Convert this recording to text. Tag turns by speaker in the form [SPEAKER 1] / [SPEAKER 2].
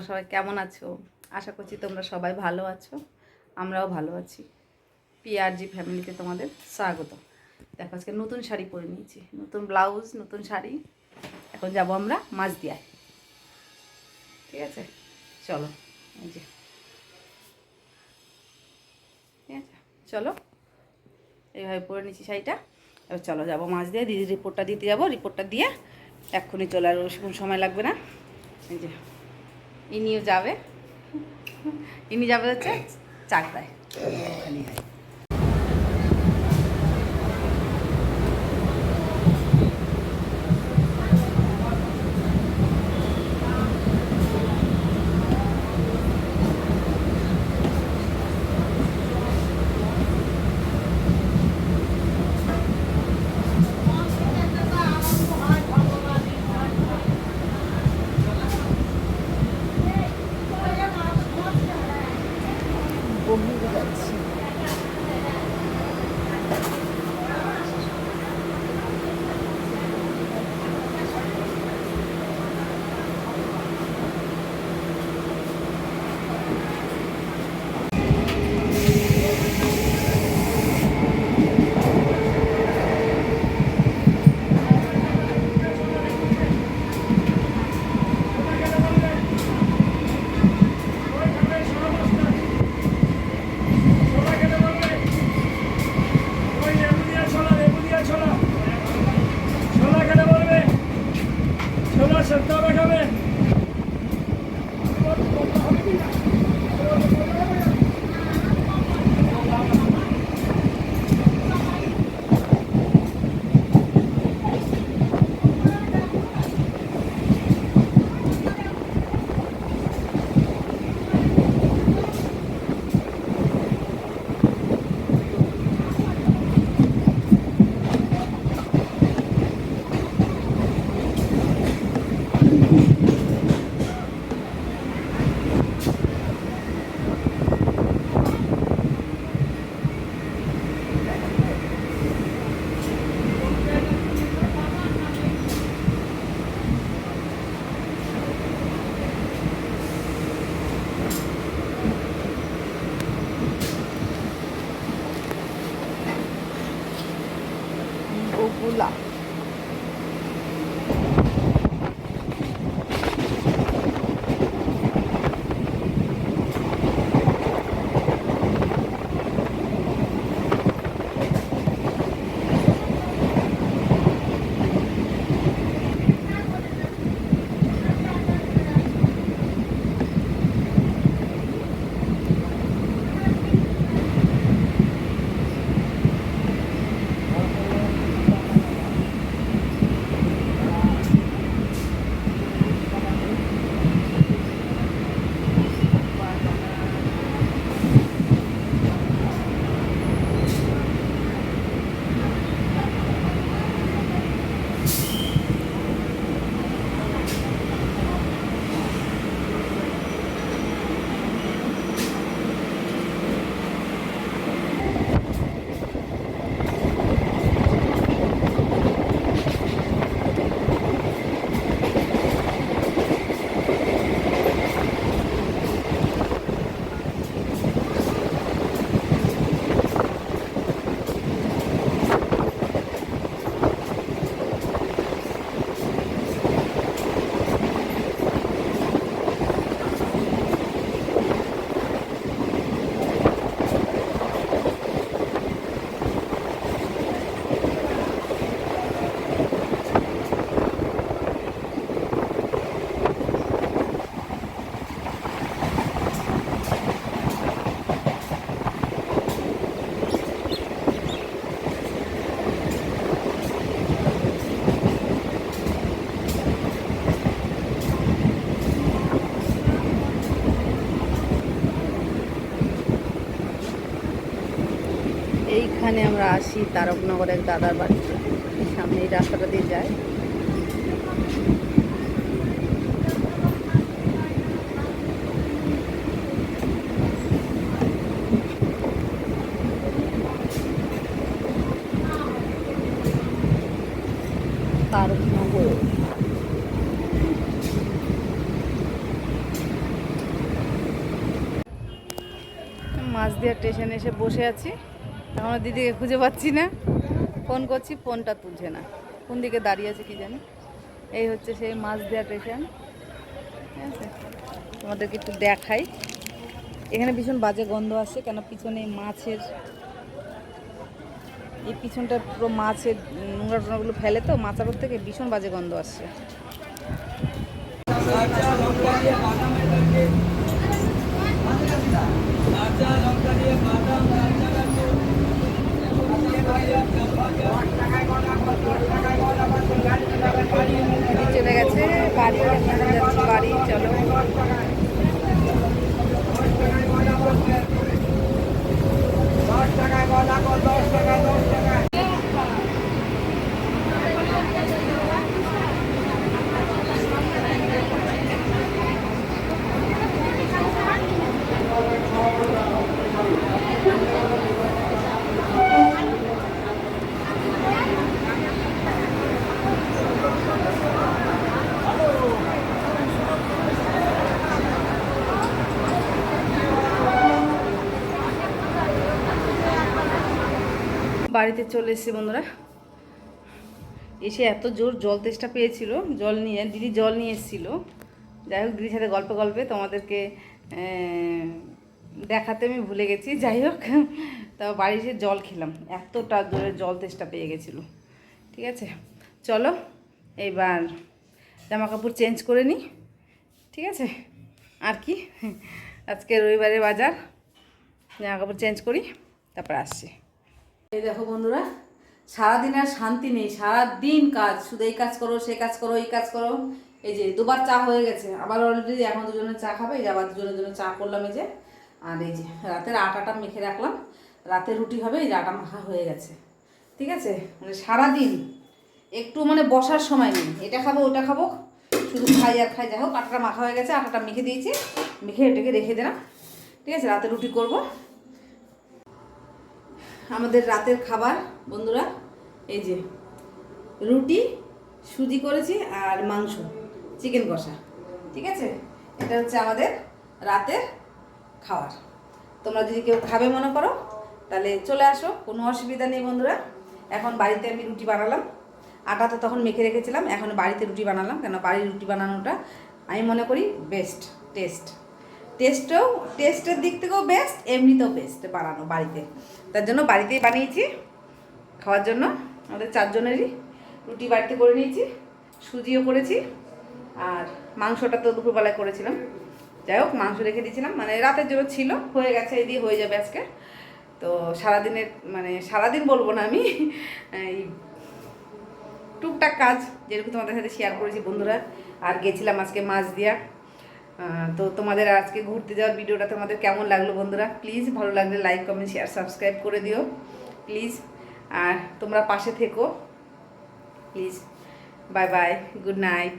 [SPEAKER 1] তোমরা সবাই কেমন আছো? আশা করছি তোমরা সবাই ভালো আছো। আমরাও ভালো আছি। পিআরজি ফ্যামিলিতে তোমাদের স্বাগত। দেখো, আজকে নতুন শাড়ি পরে নিয়েছি। নতুন ব্লাউজ, নতুন শাড়ি। এখন যাব আমরা মাছ দিয়ায় ঠিক আছে? চলো, এই যে। ঠিক আছে? চলো, এইভাবে পরে নিচ্ছি শাড়িটা। এবার চলো যাব মাছ দিয়ে দিদি রিপোর্টটা দিতে যাব। রিপোর্টটা দিয়ে এক্ষুনি চলে আর বেশিক্ষণ সময় লাগবে না। এই যে। ইনিও যাবে। ইনি যাবে হচ্ছে চাকদায়। ওখানে হয়। বগুলা এখানে আমরা আসি তারকনগর এক দাদার বাড়িতে। সামনে এই রাস্তাটা দিয়ে যাই তারকনগর। মাছ দিয়ে স্টেশনে এসে বসে আছি। এখনও দিদিকে খুঁজে পাচ্ছি না। ফোন করছি, ফোনটা তুলছে না। কোন দিকে দাঁড়িয়ে আছে কি জানি। এই হচ্ছে সেই মাঝদিয়া স্টেশন ঠিক আছে? তোমাদেরকে একটু দেখাই। এখানে ভীষণ বাজে গন্ধ আসছে কেন পিছনে মাছের এই পিছনটা পুরো মাছের নোংরা টোনাগুলো ফেলে তো মাচার থেকে ভীষণ বাজে গন্ধ আসছে চলে গেছে বাড়ি এখন যাচ্ছি বাড়ি চলো বাড়িতে চলে এসেছি বন্ধুরা। এসে এত জোর জল তেষ্টা পেয়েছিল, জল নিয়ে, দিদি জল নিয়ে এসেছিল। যাই হোক, দিদির সাথে গল্পে গল্পে তোমাদেরকে দেখাতে আমি ভুলে গেছি। যাই হোক, তা বাড়ি এসে জল খেলাম। এতটা জোরে জল তেষ্টা পেয়ে গেছিল। ঠিক আছে? চলো, এইবার জামা কাপড় চেঞ্জ করে নিই ঠিক আছে? আর কি? আজকে রবিবারে বাজার। জামা কাপড় চেঞ্জ করি, তারপর আসছি। এই দেখো বন্ধুরা, সারাদিন আর শান্তি নেই, সারাদিন কাজ, শুধু এই কাজ করো, সে কাজ করো, এই কাজ করো। এই যে দুবার চা হয়ে গেছে, আবার অলরেডি এখন দুজনে চা খাবে, এই যে আবার দুজনের জন্য চা করলাম এই যে। আর এই যে রাতের আটাটা মেখে রাখলাম, রাতে রুটি হবে, এই যে আটা মাখা হয়ে গেছে। ঠিক আছে? মানে সারাদিন একটু মানে বসার সময় নেই, এটা খাব, ওটা খাব, শুধু খাই আর খাই, যাই হোক, আটাটা মাখা হয়ে গেছে, আটাটা মেখে দিয়েছি, মেখে এটাকে রেখে দিলাম। ঠিক আছে? রাতে রুটি করব। আমাদের রাতের খাবার, বন্ধুরা, এই যে রুটি, সুজি করেছি আর মাংস, চিকেন কষা, ঠিক আছে? এটা হচ্ছে আমাদের রাতের খাবার। তোমরা যদি কেউ খাবে মনে করো, তাহলে চলে আসো, কোনো অসুবিধা নেই, বন্ধুরা। এখন বাড়িতে আমি রুটি বানালাম। আটা তো তখন মেখে রেখেছিলাম, এখন বাড়িতে রুটি বানালাম, কেন বাড়ির রুটি বানানোটা আমি মনে করি বেস্ট টেস্ট টেস্টও টেস্টের দিক থেকেও বেস্ট এমনিতেও বেস্ট বানানো বাড়িতে। তার জন্য বাড়িতেই বানিয়েছি। খাওয়ার জন্য আমাদের চারজনেরই রুটি বাড়িতে করে নিয়েছি, সুজিও করেছি, আর মাংসটা তো দুপুরবেলায় করেছিলাম। যাই হোক, মাংস রেখে দিয়েছিলাম। মানে রাতের জন্য ছিল, হয়ে গেছে, এই দিয়ে হয়ে যাবে আজকে। তো সারাদিনের মানে সারাদিন বলব না আমি, এই টুকটাক কাজ যেরকম তোমাদের সাথে শেয়ার করেছি বন্ধুরা। আর গেছিলাম আজকে মাছ দিয়া। তো তোমাদের আজকে ঘুরতে যাওয়ার ভিডিওটা তোমাদের কেমন লাগল বন্ধুরা? প্লিজ ভালো লাগলে লাইক কমেন্ট শেয়ার সাবস্ক্রাইব করে দিও। প্লিজ আর তোমরা পাশে থেকো। Please bye bye good night